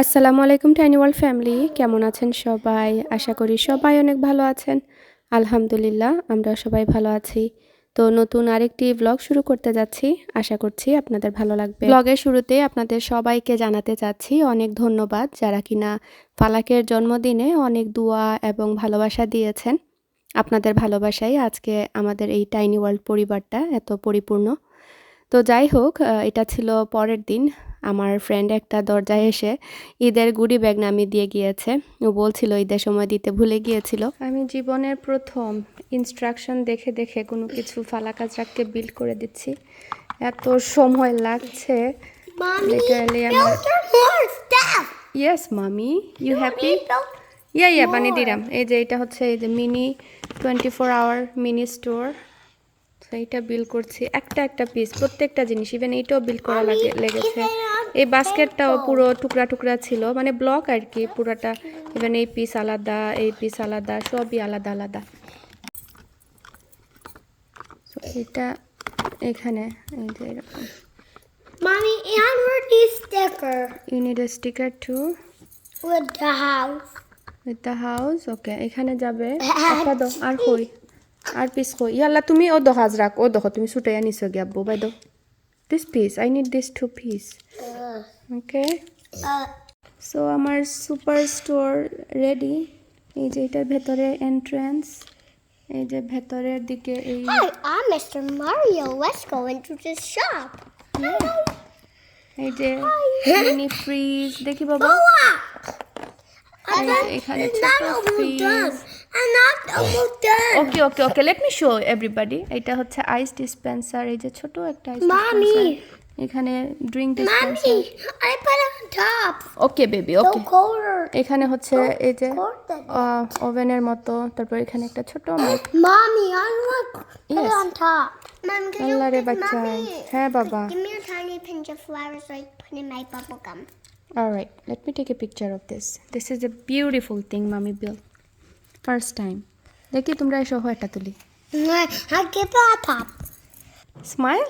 আসসালামু আলাইকুম tiny world family কেমন আছেন সবাই? আশা করি সবাই অনেক ভালো আছেন। আলহামদুলিল্লাহ আমরা সবাই ভালো আছি। তো নতুন আরেকটি ব্লগ শুরু করতে যাচ্ছি। আশা করছি আপনাদের ভালো লাগবে। ব্লগের শুরুতে আপনাদের সবাইকে জানাতে চাচ্ছি অনেক ধন্যবাদ যারা কিনা ফালাকের জন্মদিনে অনেক দোয়া এবং ভালোবাসা দিয়েছেন। আপনাদের ভালোবাসাই আজকে আমাদের এই টাইনি ওয়ার্ল্ড পরিবারটা এত পরিপূর্ণ। তো যাই হোক এটা ছিল পরের দিন। আমার ফ্রেন্ড একটা দরজায় এসে ঈদের গুডি ব্যাগ নামিয়ে দিয়ে গিয়েছে। ও বলছিল ঈদের সময় দিতে ভুলে গিয়েছিল। আমি জীবনের প্রথম ইনস্ট্রাকশন দেখে দেখে কোনো কিছু ফালা কাজরাকে বিল্ড করে দিচ্ছি। এত সময় লাগছে। Stuff. ইয়েস মামি ইউ হ্যাপি ইয়া ইয়া বানিয়ে দিলাম। এই যে এটা হচ্ছে এই যে mini twenty four hour mini store এইটা বিল করছি একটা একটা পিস প্রত্যেকটা জিনিস ইভেন এইটাও বিল করা লাগে লেগেছে। এই বাস্কেটটাও পুরো টুকরা টুকরা ছিল মানে ব্লক আর কি পুরোটা। ইভেন এই পিস আলাদা এই পিস আলাদা সবই আলাদা আলাদা। এটা এখানে এই যে এরকম। Mommy, and where the sticker you need a sticker to with the house? With the house okay এখানে যাবে। আর কই? আর পিস কই? ইয়াল্লা তুমি ও দো হাজ রাখ ও দেখো তুমি ছুটাইয়া নিছো গিয়ে আব্বু বাই দো this piece I need this two piece okay so আমার সুপার স্টোর রেডি এই যে এটার ভেতরে এন্ট্রান্স এই যে ভেতরের দিকে এই hi, I'm Mr. Mario. Let's go into the shop. এই যে মিনি ফ্রিজ দেখি বাবা। এখানে ছোট fridge dispenser okay okay okay let me show everybody এটা হচ্ছে আইস ডিসপেন্সার এই যে ছোট একটা আইস মামি এখানে drink dispenser okay baby okay এখানে হচ্ছে এই যে ওভেনের মতো। তারপর এখানে একটা ছোট মামি আল্লাহরে বাচ্চা। হ্যাঁ বাবা। All right, let me take a picture of this. Is a beautiful thing mommy built. First time. দেখি তোমরা এসো একটা তুলি। Smile top. Smile.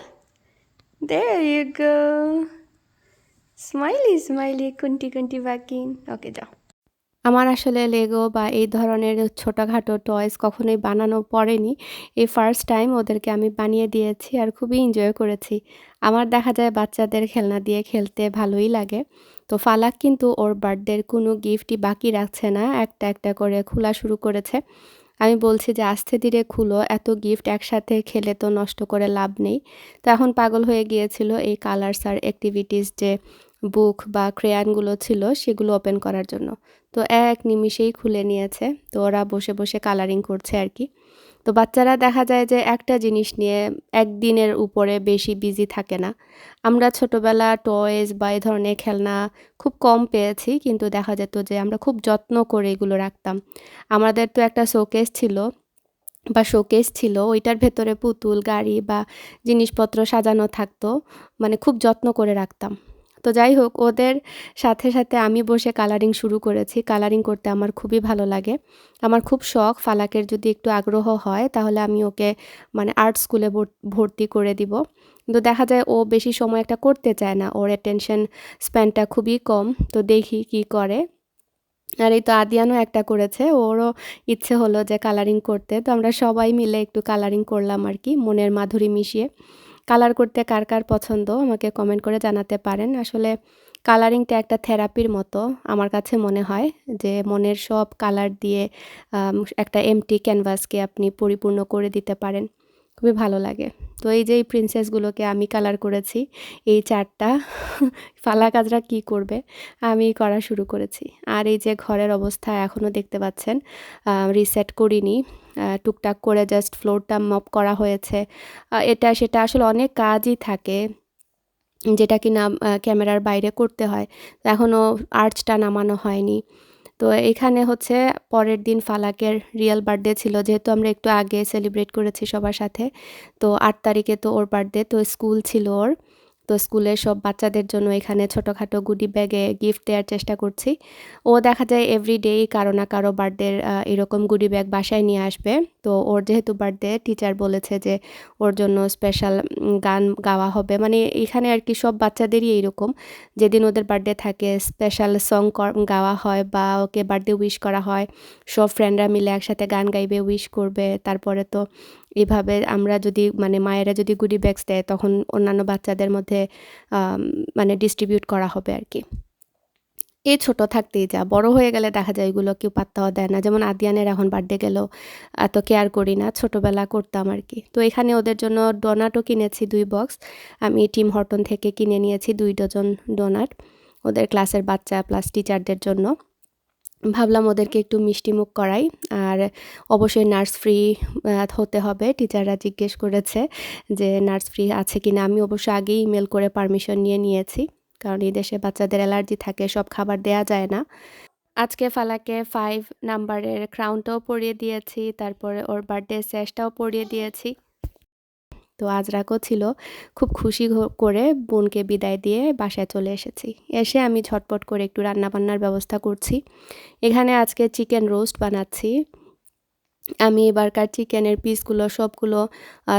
There you go. Smiley, smiley, কুন্টি কুন্টি বাকিন। ওকে যাও। আমার আসলে লেগো বা এই ধরনের ছোটোখাটো টয়েস কখনোই বানানো পড়েনি। এই ফার্স্ট টাইম ওদেরকে আমি বানিয়ে দিয়েছি আর খুবই এনজয় করেছি। আমার দেখা যায় বাচ্চাদের খেলনা দিয়ে খেলতে ভালোই লাগে। তো ফালাক কিন্তু ওর বার্থডের কোনো গিফটই বাকি রাখছে না। একটা একটা করে খোলা শুরু করেছে। আমি বলছি যে, আস্তে ধীরে খুলো, এত গিফট একসাথে খেলে তো নষ্ট করে লাভ নেই। তো এখন পাগল হয়ে গিয়েছিল এই কালার্স আর অ্যাক্টিভিটিস যে বুক বা ক্রেয়ানগুলো ছিল, সেগুলো ওপেন করার জন্য। তো এক নিমিষেই খুলে নিয়েছে। তো ওরা বসে বসে কালারিং করছে আর কি। তো বাচ্চারা দেখা যায় যে একটা জিনিস নিয়ে একদিনের উপরে বেশি বিজি থাকে না। আমরা ছোটোবেলা টয়েস বা এই ধরনের খেলনা খুব কম পেয়েছি, কিন্তু দেখা যেত যে আমরা খুব যত্ন করে এগুলো রাখতাম। আমাদের তো একটা শোকেস ছিল, বা শোকেস ছিল, ওইটার ভেতরে পুতুল, গাড়ি বা জিনিসপত্র সাজানো থাকতো মানে খুব যত্ন করে রাখতাম। তো যাই হোক, ওদের সাথে সাথে আমি বসে কালারিং শুরু করেছি। কালারিং করতে আমার খুবই ভালো লাগে। আমার খুব শখ, ফালাকের যদি একটু আগ্রহ হয়, তাহলে আমি ওকে মানে আর্ট স্কুলে ভর্তি করে দিব। কিন্তু দেখা যায় ও বেশি সময় একটা করতে চায় না, ওর অ্যাটেনশন স্প্যানটা খুবই কম। তো দেখি কি করে। আর এই তো আদিয়ানও একটা করেছে, ওরও ইচ্ছে হলো যে কালারিং করতে। তো আমরা সবাই মিলে একটু কালারিং করলাম আর কি, মনের মাধুরী মিশিয়ে। কালার করতে কার কার পছন্দ আমাকে কমেন্ট করে জানাতে পারেন। আসলে কালারিংটা একটা থেরাপির মতো আমার কাছে মনে হয় যে মনের সব কালার দিয়ে একটা এমটি ক্যানভাসকে আপনি পরিপূর্ণ করে দিতে পারেন। খুবই ভালো লাগে। তো এই যে এই প্রিন্সেসগুলোকে আমি কালার করেছি, এই চারটা, ফালা কাজরা কি করবে? আমি করা শুরু করেছি। আর এই যে ঘরের অবস্থা এখনও দেখতে পাচ্ছেন রিসেট করিনি। টুকটাক করে জাস্ট ফ্লোরটা মপ করা হয়েছে। এটা সেটা আসলে অনেক কাজই থাকে, যেটা কি না ক্যামেরার বাইরে করতে হয়। এখনও আর্চটা নামানো হয়নি। তো এখানে হচ্ছে পরের দিন ফালাকের রিয়েল বার্থডে ছিল, যেহেতু আমরা একটু আগে সেলিব্রেট করেছি সবার সাথে। তো আট তারিখে তো ওর বার্থডে তো স্কুল ছিল ওর। তো স্কুলের সব বাচ্চাদের জন্য এখানে ছোটোখাটো গুডি ব্যাগে গিফট দেওয়ার চেষ্টা করছি। ও দেখা যায় এভরিডেই কারও না কারও বার্থডের এরকম গুডি ব্যাগ বাসায় নিয়ে আসবে। তো ওর যেহেতু বার্থডে টিচার বলেছে যে ওর জন্য স্পেশাল গান গাওয়া হবে। মানে এখানে আর কি সব বাচ্চাদেরই এইরকম। যেদিন ওদের বার্থডে থাকে স্পেশাল সং গাওয়া হয় বা ওকে বার্থডে উইশ করা হয়, সব ফ্রেন্ডরা মিলে একসাথে গান গাইবে উইশ করবে। তারপরে তো এভাবে আমরা যদি মানে মায়েরা যদি গুডি ব্যাগস দেয়, তখন অন্যান্য বাচ্চাদের মধ্যে মানে ডিস্ট্রিবিউট করা হবে আর কি। এই ছোট থাকতেই যা, বড় হয়ে গেলে দেখা যায় এগুলো কেউ পাত্তাও দেয় না। যেমন আদিয়ানের এখন বার্থডে গেল এত কেয়ার করি না, ছোটোবেলা করতাম আর কি। তো এখানে ওদের জন্য ডোনাটও কিনেছি দুই বক্স আমি টিম হর্টন থেকে কিনে নিয়েছি দুই ডজন ডোনাট ওদের ক্লাসের বাচ্চা প্লাস টিচারদের জন্য। ভাবলাম ওদেরকে একটু মিষ্টি মুখ করাই। আর অবশ্যই নার্স ফ্রি হতে হবে। টিচাররা জিজ্ঞেস করেছে যে নার্স ফ্রি আছে কি না আমি অবশ্য আগেই ইমেল করে পারমিশন নিয়ে নিয়েছি। কারণ এই দেশে বাচ্চাদের অ্যালার্জি থাকে, সব খাবার দেয়া যায় না। আজকে ফালাকে ফাইভ নাম্বারের ক্রাউনটাও পরিয়ে দিয়েছি, তারপরে ওর বার্থডে স্যাশটাও পরিয়ে দিয়েছি। তো আজরাকও ছিল, খুব খুশি করে বোনকে বিদায় দিয়ে বাসায় চলে এসেছি। এসে আমি ঝটপট করে একটু রান্নাবান্নার ব্যবস্থা করছি। এখানে আজকে চিকেন রোস্ট বানাচ্ছি। আমি এবারকার চিকেনের পিসগুলো, সবগুলো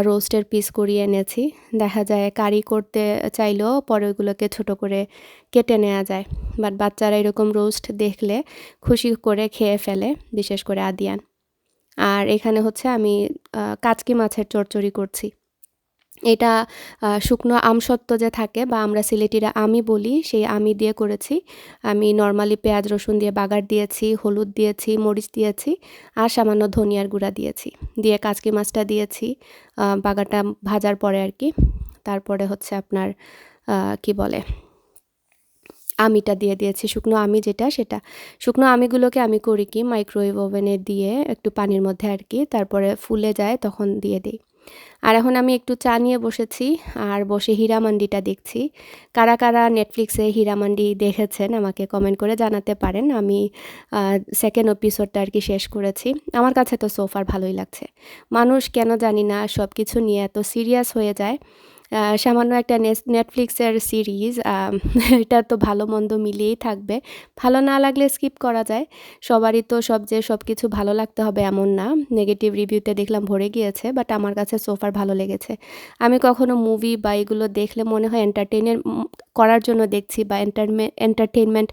রোস্টের পিস করিয়ে এনেছি। দেখা যায় কারি করতে চাইলেও পরে ওইগুলোকে ছোটো করে কেটে নেওয়া যায়। বাট বাচ্চারা এরকম রোস্ট দেখলে খুশি করে খেয়ে ফেলে, বিশেষ করে আদিয়ান। আর এখানে হচ্ছে আমি কাচকি মাছের চড়চড়ি করছি। এটা শুকনো আমসত্ত্ব যে থাকে বা আমরা সিলেটিরা আমি বলি সেই আমি দিয়ে করেছি। আমি নর্মালি পেঁয়াজ রসুন দিয়ে বাগার দিয়েছি হলুদ দিয়েছি মরিচ দিয়েছি আর সামান্য ধনিয়ার গুঁড়া দিয়েছি। দিয়ে কাচকি মাছটা দিয়েছি আহ, বাগারটা ভাজার পরে আর কি। তারপরে হচ্ছে আপনার কি বলে আমিটা দিয়ে দিয়েছি শুকনো আমি যেটা সেটা। শুকনো আমিগুলোকে আমি করি কি মাইক্রোওয়েভ ওভেনে দিয়ে একটু পানির মধ্যে আর কি তারপরে ফুলে যায় তখন দিয়ে দিই। আর এখন আমি একটু চা নিয়ে বসেছি আর বসে হীরামান্ডিটা দেখছি। কারা কারা নেটফ্লিক্সে হীরামান্ডি দেখেছেন আমাকে কমেন্ট করে জানাতে পারেন। আমি সেকেন্ড এপিসোডটা আর কি শেষ করেছি। আমার কাছে তো সোফার ভালোই লাগছে। মানুষ কেন জানি না সব কিছু নিয়ে এত সিরিয়াস হয়ে যায়। সামান্য একটা নেটফ্লিক্সের সিরিজ এটা তো ভালো মন্দ মিলিয়েই থাকবে। ভালো না লাগলে স্কিপ করা যায়। সবারই তো সব যে সব কিছু ভালো লাগতে হবে এমন না। নেগেটিভ রিভিউতে দেখলাম ভরে গিয়েছে বাট আমার কাছে সোফার ভালো লেগেছে। আমি কখনো মুভি বা এগুলো দেখলে মনে হয় এন্টারটেনের করার জন্য দেখছি বা এন্টারটেনমেন্ট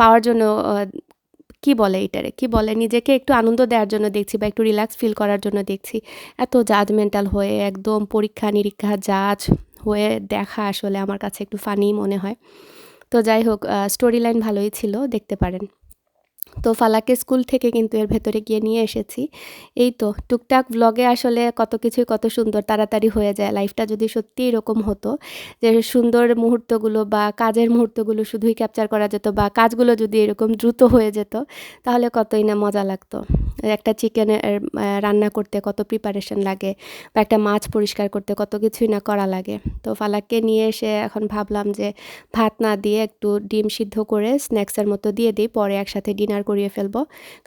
পাওয়ার জন্য কি বলে এটারে? কি বলে? নিজেকে একটু আনন্দ দেওয়ার জন্য দেখছি বা একটু রিল্যাক্স ফিল করার জন্য দেখছি। এত জাজমেন্টাল হয়ে, একদম পরীক্ষা নিরীক্ষা জাজ হয়ে দেখা আসলে আমার কাছে একটু ফানি মনে হয়। তো যাই হোক স্টোরি লাইন ভালোই ছিল, দেখতে পারেন। তো ফালাকে স্কুল থেকে কিন্তু এর ভেতরে গিয়ে নিয়ে এসেছি। এই তো, টুকটাক ব্লগে আসলে কত কিছুই কত সুন্দর তাড়াতাড়ি হয়ে যায়। লাইফটা যদি সত্যি এরকম হতো যে সুন্দর মুহূর্তগুলো বা কাজের মুহূর্তগুলো শুধুই ক্যাপচার করা যেত বা কাজগুলো যদি এরকম দ্রুত হয়ে যেত, তাহলে কতই না মজা লাগতো। একটা চিকেনের রান্না করতে কত প্রিপারেশন লাগে বা একটা মাছ পরিষ্কার করতে কত কিছুই না করা লাগে। তো ফালাককে নিয়ে এসে এখন ভাবলাম যে ভাত না দিয়ে একটু ডিম সিদ্ধ করে স্ন্যাক্সের মতো দিয়ে দিই, পরে একসাথে ডিনার করিয়ে ফেলব,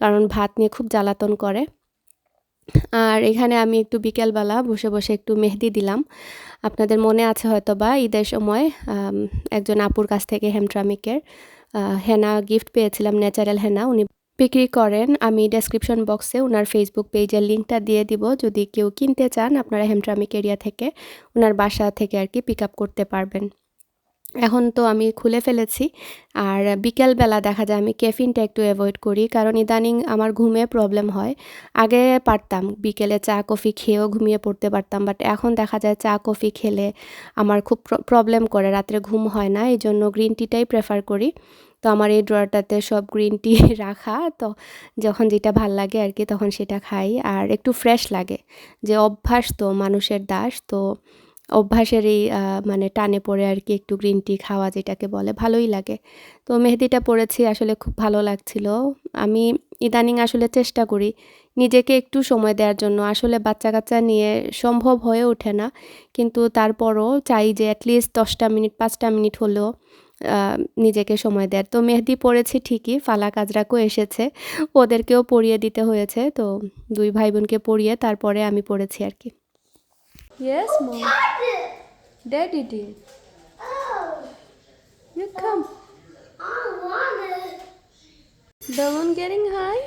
কারণ ভাত নিয়ে খুব জ্বালাতন করে। আর এখানে আমি একটু বিকেলবেলা বসে বসে একটু মেহেদি দিলাম। আপনাদের মনে আছে হয়তো বা ঈদের সময় একজন আপুর কাছ থেকে হেমট্রামিকের হেনা গিফট পেয়েছিলাম, ন্যাচারাল হেনা। উনি বিক্রি করেন, আমি ডেসক্রিপশন বক্সে ওনার ফেসবুক পেজের লিঙ্কটা দিয়ে দিব। যদি কেউ কিনতে চান, আপনারা হেমট্রামিক এরিয়া থেকে ওনার বাসা থেকে আর কি পিক আপ করতে পারবেন। এখন তো আমি খুলে ফেলেছি। আর বিকেলবেলা দেখা যায় আমি ক্যাফিনটা একটু অ্যাভয়েড করি, কারণ ইদানিং আমার ঘুমে প্রবলেম হয়। আগে পারতাম, বিকেলে চা, কফি খেয়েও ঘুমিয়ে পড়তে পারতাম বাট এখন দেখা যায় চা, কফি খেলে আমার খুব প্রবলেম করে, রাত্রে ঘুম হয় না এই জন্য গ্রিন টিটাই প্রেফার করি। তো আমার এই ড্রয়ারটাতে সব গ্রিন টি রাখা, তো যখন যেটা ভালো লাগে আর কি তখন সেটা খাই। আর একটু ফ্রেশ লাগে, যে অভ্যাস তো মানুষের দাস, তো অভ্যাসের এই মানে টানে পড়ে আর কি একটু গ্রিন টি খাওয়া যেটাকে বলে, ভালোই লাগে। তো মেহেদিটা পড়েছি, আসলে খুব ভালো লাগছিল। আমি ইদানিং আসলে চেষ্টা করি নিজেকে একটু সময় দেওয়ার জন্য। আসলে বাচ্চা কাচ্চা নিয়ে সম্ভব হয়ে ওঠে না, কিন্তু তারপরও চাই যে অ্যাটলিস্ট দশটা মিনিট, পাঁচটা মিনিট হলেও নিজেকে সময় দেওয়ার। তো মেহেদি পড়েছি ঠিকই, ফালা আজরাকও এসেছে, ওদেরকেও পরিয়ে দিতে হয়েছে। তো দুই ভাই বোনকে পরিয়ে তারপরে আমি পড়েছি আর কি। Yes, mom. Daddy did. Oh. You come. I want it. Balloon getting high.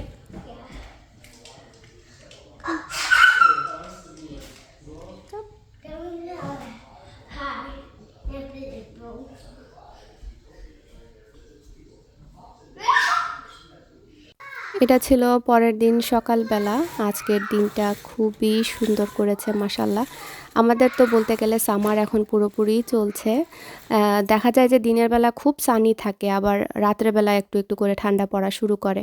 এটা ছিল পরের দিন সকালবেলা আজকের দিনটা খুবই সুন্দর করেছে মাসাল্লাহ আমাদের তো বলতে গেলে সামার এখন পুরোপুরি চলছে। দেখা যায় যে দিনের বেলা খুব সানি থাকে, আবার রাতের বেলা একটু একটু করে ঠান্ডা পড়া শুরু করে।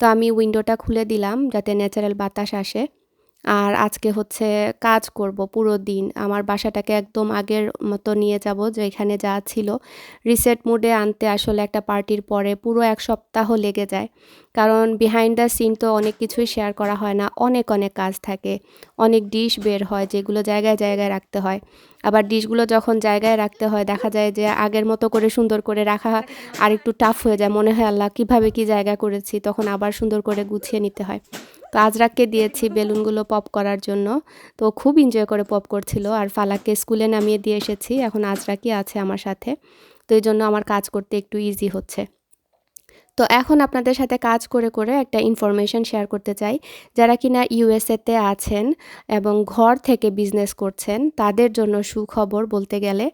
তো আমি উইন্ডোটা খুলে দিলাম যাতে ন্যাচারাল বাতাস আসে। আর আজকে হচ্ছে কাজ করব পুরো দিন। আমার বাসাটাকে একদম আগের মতো নিয়ে যাব যে এখানে যা ছিল। রিসেট মুডে আনতে আসলে একটা পার্টির পরে পুরো এক সপ্তাহ লেগে যায়। কারণ বিহাইন্ড দ্য সিন তো অনেক কিছুই শেয়ার করা হয় না, অনেক অনেক কাজ থাকে। অনেক ডিশ বের হয় যেগুলো জায়গায় জায়গায় রাখতে হয়। আবার ডিশগুলো যখন জায়গায় রাখতে হয়, দেখা যায় যে আগের মতো করে সুন্দর করে রাখা আর একটু টাফ হয়ে যায়। মনে হয়, আল্লাহ, কীভাবে কি জায়গা করেছি? তখন আবার সুন্দর করে গুছিয়ে নিতে হয়। তো আজরাককে দিয়েছি বেলুনগুলো পপ করার জন্য। তো খুব এনজয় করে পপ করছিল আর ফালাককে স্কুলে নামিয়ে দিয়ে এসেছি। এখন আজরাকি আছে আমার সাথে। তো এই জন্য আমার কাজ করতে একটু ইজি হচ্ছে। তো এখন আপনাদের সাথে কাজ করে করে একটা ইনফরমেশন শেয়ার করতে চাই। যারা কিনা ইউএসএতে আছেন এবং ঘর থেকে বিজনেস করছেন, তাদের জন্য সুখবর বলতে গেলে,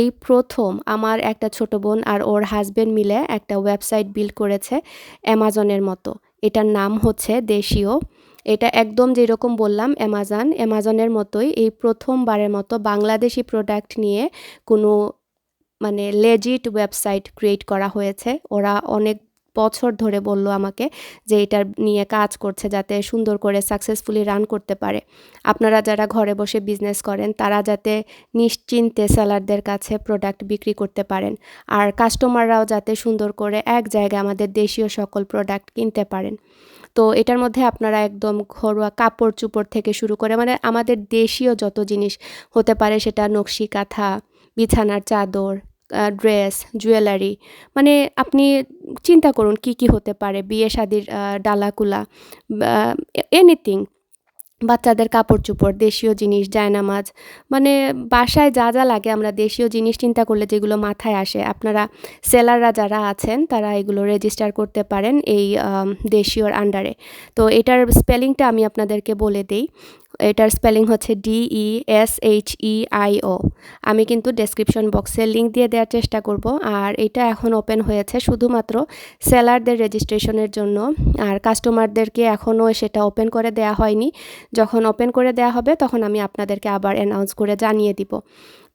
এই প্রথম আমার একটা ছোট বোন আর ওর হাজবেন্ড মিলে একটা ওয়েবসাইট বিল্ড করেছে অ্যামাজনের মতো। এটার নাম হচ্ছে দেশীয়। এটা একদম যেরকম বললাম, অ্যামাজন। অ্যামাজনের মতোই এই প্রথমবারের মতো বাংলাদেশি প্রোডাক্ট নিয়ে কোনো মানে লেজিট ওয়েবসাইট ক্রিয়েট করা হয়েছে। ওরা অনেক বছর ধরে বলল আমাকে যে এটার নিয়ে কাজ করছে যাতে সুন্দর করে সাকসেসফুলি রান করতে পারে। আপনারা যারা ঘরে বসে বিজনেস করেন, তারা যাতে নিশ্চিন্তে সেলারদের কাছে প্রোডাক্ট বিক্রি করতে পারেন। আর কাস্টমাররাও যাতে সুন্দর করে এক জায়গায় আমাদের দেশীয় সকল প্রোডাক্ট কিনতে পারেন। তো এটার মধ্যে আপনারা একদম ঘরোয়া কাপড় চুপড় থেকে শুরু করে মানে আমাদের দেশীয় যত জিনিস হতে পারে সেটা নকশি কাঁথা, বিছানার চাদর ড্রেস জুয়েলারি মানে আপনি চিন্তা করুন কি কি হতে পারে, বিয়ে, শাদির ডালাকুলা এনিথিং বাচ্চাদের কাপড় চোপড় দেশীয় জিনিস জায়নামাজ মানে বাসায় যা যা লাগে আমরা দেশীয় জিনিস চিন্তা করলে যেগুলো মাথায় আসে। আপনারা সেলাররা যারা আছেন, তারা এগুলো রেজিস্টার করতে পারেন এই দেশীয়র আন্ডারে তো এটার স্পেলিংটা আমি আপনাদেরকে বলে দিই। এটার স্পেলিং হচ্ছে D E S H E I ও আমি কিন্তু ডেসক্রিপশন বক্সে লিঙ্ক দিয়ে দেওয়ার চেষ্টা করব। আর এটা এখন ওপেন হয়েছে শুধুমাত্র সেলারদের রেজিস্ট্রেশনের জন্য। আর কাস্টমারদেরকে এখনও সেটা ওপেন করে দেওয়া হয়নি। যখন ওপেন করে দেওয়া হবে, তখন আমি আপনাদেরকে আবার অ্যানাউন্স করে জানিয়ে দিব।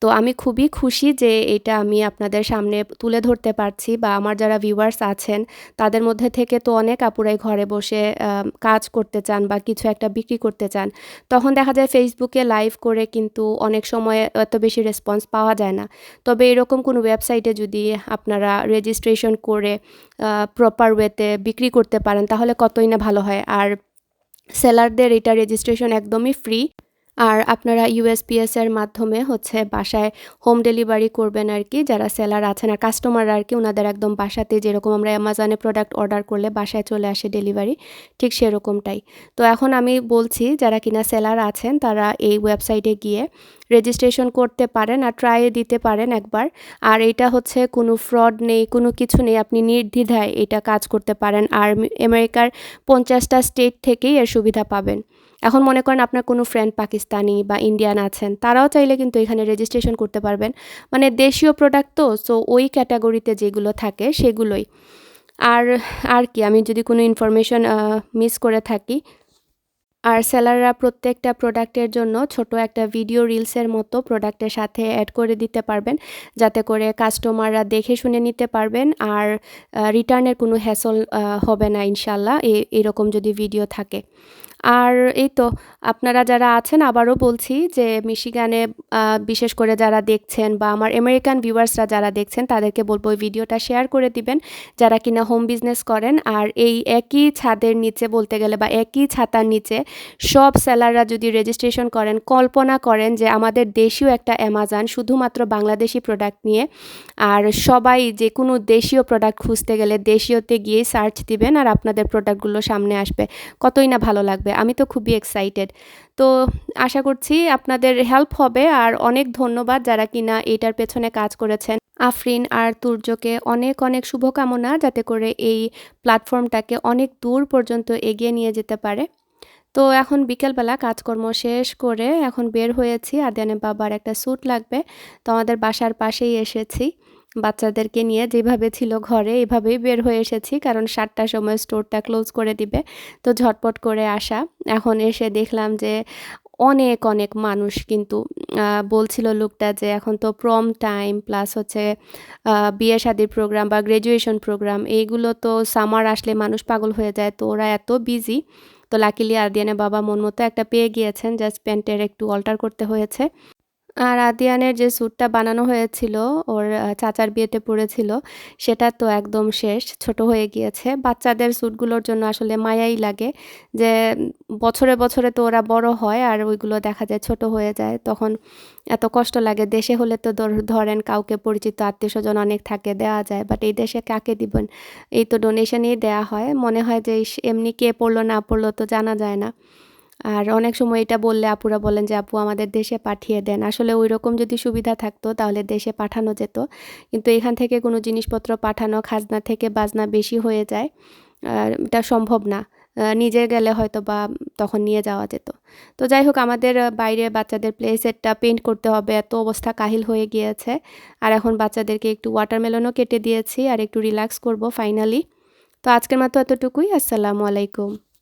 তো আমি খুবই খুশি যে এটা আমি আপনাদের সামনে তুলে ধরতে পারছি বা আমার যারা ভিউয়ার্স আছেন, তাদের মধ্যে থেকে তো অনেক আপুরাই ঘরে বসে কাজ করতে চান বা কিছু একটা বিক্রি করতে চান। তখন দেখা যায় ফেসবুকে লাইভ করে কিন্তু অনেক সময় এত বেশি রেসপন্স পাওয়া যায় না। তবে এরকম কোনো ওয়েবসাইটে যদি আপনারা রেজিস্ট্রেশন করে প্রপার ওয়েতে বিক্রি করতে পারেন, তাহলে কতই না ভালো হয়। আর সেলারদের এটা রেজিস্ট্রেশন একদমই ফ্রি আর আপনারা ইউএসপিএস এর মাধ্যমে হচ্ছে বাসায় হোম ডেলিভারি করবেন আর কি, যারা সেলার আছেন আর কাস্টমার আর কি ওনাদের একদম বাসাতে যেরকম আমরা অ্যামাজনে প্রোডাক্ট অর্ডার করলে বাসায় চলে আসে ডেলিভারি ঠিক সেরকমটাই। তো এখন আমি বলছি, যারা কিনা সেলার আছেন, তারা এই ওয়েবসাইটে গিয়ে রেজিস্ট্রেশন করতে পারেন আর ট্রাই দিতে পারেন একবার। আর এটা হচ্ছে কোনো ফ্রড নেই, কোনো কিছু নেই, আপনি নির্দ্বিধায় এটা কাজ করতে পারেন। আর আমেরিকার পঞ্চাশটা স্টেট থেকেই এর সুবিধা পাবেন। এখন মনে করেন আপনার কোনো ফ্রেন্ড পাকিস্তানি বা ইন্ডিয়ান আছেন, তারাও চাইলে কিন্তু এখানে রেজিস্ট্রেশন করতে পারবেন। মানে দেশীয় প্রোডাক্ট তো সো ওই ক্যাটাগরিতে যেগুলো থাকে সেগুলোই। আর আর কি, আমি যদি কোনো ইনফরমেশন মিস করে থাকি, আর সেলাররা প্রত্যেকটা প্রোডাক্টের জন্য ছোট একটা ভিডিও রিলসের মতো প্রোডাক্টের সাথে অ্যাড করে দিতে পারবেন, যাতে করে কাস্টমাররা দেখে শুনে নিতে পারবেন, আর রিটার্নের কোনো হ্যাসল হবে না ইনশাল্লাহ এরকম যদি ভিডিও থাকে। আর এই তো, আপনারা যারা আছেন, আবারও বলছি যে মিশিগানে বিশেষ করে যারা দেখছেন বা আমার আমেরিকান ভিউয়ার্সরা যারা দেখছেন, তাদেরকে বলব ওই ভিডিওটা শেয়ার করে দিবেন। যারা কিনা হোম বিজনেস করেন, আর এই একই ছাদের নিচে বলতে গেলে বা একই ছাতার নিচে সব সেলাররা যদি রেজিস্ট্রেশন করেন, কল্পনা করেন যে আমাদের দেশীয় একটা অ্যামাজন শুধুমাত্র বাংলাদেশি প্রোডাক্ট নিয়ে, আর সবাই যে কোনো দেশীয় প্রোডাক্ট খুঁজতে গেলে দেশীয়তে গিয়ে সার্চ দিবেন, আর আপনাদের প্রোডাক্টগুলো সামনে আসবে। কতই না ভালো লাগবে। আমি তো খুবই এক্সাইটেড তো আশা করছি আপনাদের হেল্প হবে আর অনেক ধন্যবাদ যারা কিনা এটার পেছনে কাজ করেছেন। আফরিন আর তুর্যকে অনেক অনেক শুভকামনা যাতে করে এই প্ল্যাটফর্মটাকে অনেক দূর পর্যন্ত এগিয়ে নিয়ে যেতে পারে। তো এখন বিকেলবেলা কাজকর্ম শেষ করে এখন বের হয়েছি। আদিয়ানে বাবার একটা স্যুট লাগবে। তো আমাদের বাসার পাশেই এসেছি। বাচ্চাদেরকে নিয়ে যেভাবে ছিল ঘরে, এভাবেই বের হয়ে এসেছি, কারণ সাতটার সময় স্টোরটা ক্লোজ করে দিবে। তো ঝটপট করে আসা। এখন এসে দেখলাম যে অনেক অনেক মানুষ কিন্তু বলছিল লোকটা যে এখন তো প্রম টাইম প্লাস হচ্ছে বিয়ে শাদির প্রোগ্রাম বা গ্র্যাজুয়েশন প্রোগ্রাম এইগুলো তো সামার আসলে মানুষ পাগল হয়ে যায়, তো ওরা এত বিজি তো লাকিলি আদিয়ানের বাবা মন মতো একটা পেয়ে গিয়েছেন জাস্ট প্যান্টের একটু অল্টার করতে হয়েছে। আর আদিয়ানের যে স্যুটটা বানানো হয়েছিল, ওর চাচার বিয়েতে পড়েছিল, সেটা তো একদম শেষ, ছোট হয়ে গিয়েছে। বাচ্চাদের স্যুটগুলোর জন্য আসলে মায়াই লাগে যে, বছরে বছরে তো ওরা বড় হয় আর ওইগুলো দেখা যায় ছোট হয়ে যায়। তখন এত কষ্ট লাগে, দেশে হলে তো ধর- ধরেন কাউকে পরিচিত আত্মীয় স্বজন অনেক থাকে দেওয়া যায়। বাট এই দেশে কাকে দিবেন? এই তো ডোনেশনই দেওয়া হয়। মনে হয় যে এমনি কে পড়ল না পড়ল তো জানা যায় না। আর অনেক সময় এটা বললে আপুরা বলেন যে, আপু, আমাদের দেশে পাঠিয়ে দেন। আসলে ওই রকম যদি সুবিধা থাকতো, তাহলে দেশে পাঠানো যেত। কিন্তু এখান থেকে কোনো জিনিসপত্র পাঠানো, খাজনা থেকে বাজনা বেশি হয়ে যায়। আর এটা সম্ভব না। নিজে গেলে হয়তো বা তখন নিয়ে যাওয়া যেত। তো যাই হোক, আমাদের বাইরে বাচ্চাদের প্লে সেটটা পেন্ট করতে হবে। এত অবস্থা কাহিল হয়ে গিয়েছে। আর এখন বাচ্চাদেরকে একটু ওয়াটারমেলনও কেটে দিয়েছি। আর একটু রিল্যাক্স করব ফাইনালি। তো আজকের মতো এতটুকুই। আসসালামু আলাইকুম।